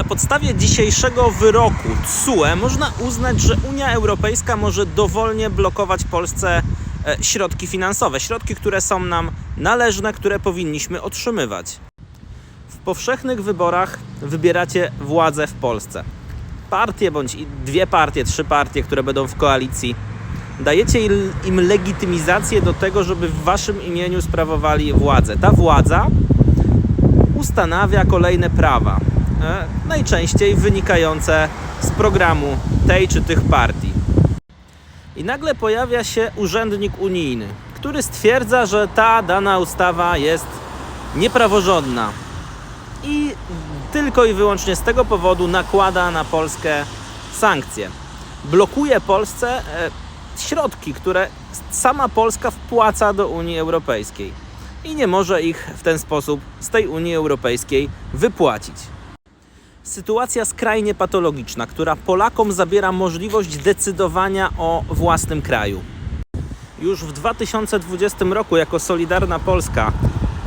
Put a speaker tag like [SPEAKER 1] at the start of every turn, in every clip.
[SPEAKER 1] Na podstawie dzisiejszego wyroku TSUE można uznać, że Unia Europejska może dowolnie blokować Polsce e, środki finansowe, środki, które są nam należne, które powinniśmy otrzymywać. W powszechnych wyborach wybieracie władzę w Polsce. Partie bądź dwie partie, trzy partie, które będą w koalicji, dajecie im legitymizację do tego, żeby w waszym imieniu sprawowali władzę. Ta władza ustanawia kolejne prawa, najczęściej wynikające z programu tej czy tych partii. I nagle pojawia się urzędnik unijny, który stwierdza, że ta dana ustawa jest niepraworządna i tylko i wyłącznie z tego powodu nakłada na Polskę sankcje. Blokuje Polsce e, środki, które sama Polska wpłaca do Unii Europejskiej i nie może ich w ten sposób z tej Unii Europejskiej wypłacić. Sytuacja skrajnie patologiczna, która Polakom zabiera możliwość decydowania o własnym kraju. Już w 2020 roku, jako Solidarna Polska,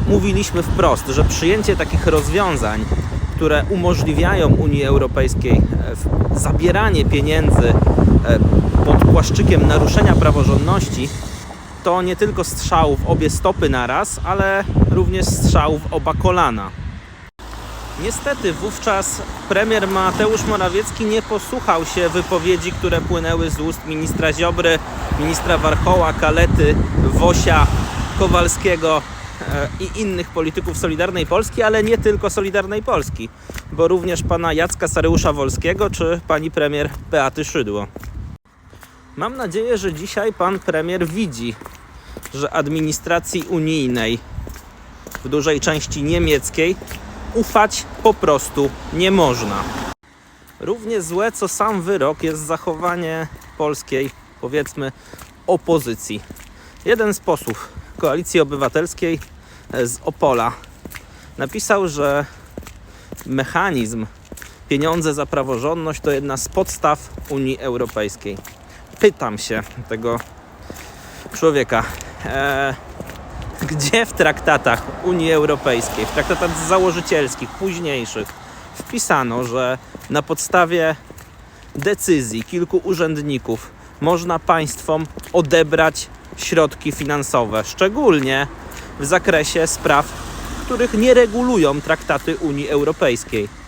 [SPEAKER 1] mówiliśmy wprost, że przyjęcie takich rozwiązań, które umożliwiają Unii Europejskiej e, zabieranie pieniędzy e, pod płaszczykiem naruszenia praworządności, to nie tylko strzał w obie stopy naraz, ale również strzał w oba kolana. Niestety wówczas premier Mateusz Morawiecki nie posłuchał się wypowiedzi, które płynęły z ust ministra Ziobry, ministra Warchoła, Kalety, Wosia, Kowalskiego e, i innych polityków Solidarnej Polski, ale nie tylko Solidarnej Polski, bo również pana Jacka Saryusza Wolskiego czy pani premier Beaty Szydło. Mam nadzieję, że dzisiaj pan premier widzi, że administracji unijnej, w dużej części niemieckiej, ufać po prostu nie można. Równie złe co sam wyrok jest zachowanie polskiej, powiedzmy, opozycji. Jeden z posłów Koalicji Obywatelskiej e, z Opola napisał, że mechanizm pieniądze za praworządność to jedna z podstaw Unii Europejskiej. Pytam się tego człowieka, e, gdzie w traktatach Unii Europejskiej, w traktatach założycielskich, późniejszych, wpisano, że na podstawie decyzji kilku urzędników można państwom odebrać środki finansowe, szczególnie w zakresie spraw, których nie regulują traktaty Unii Europejskiej.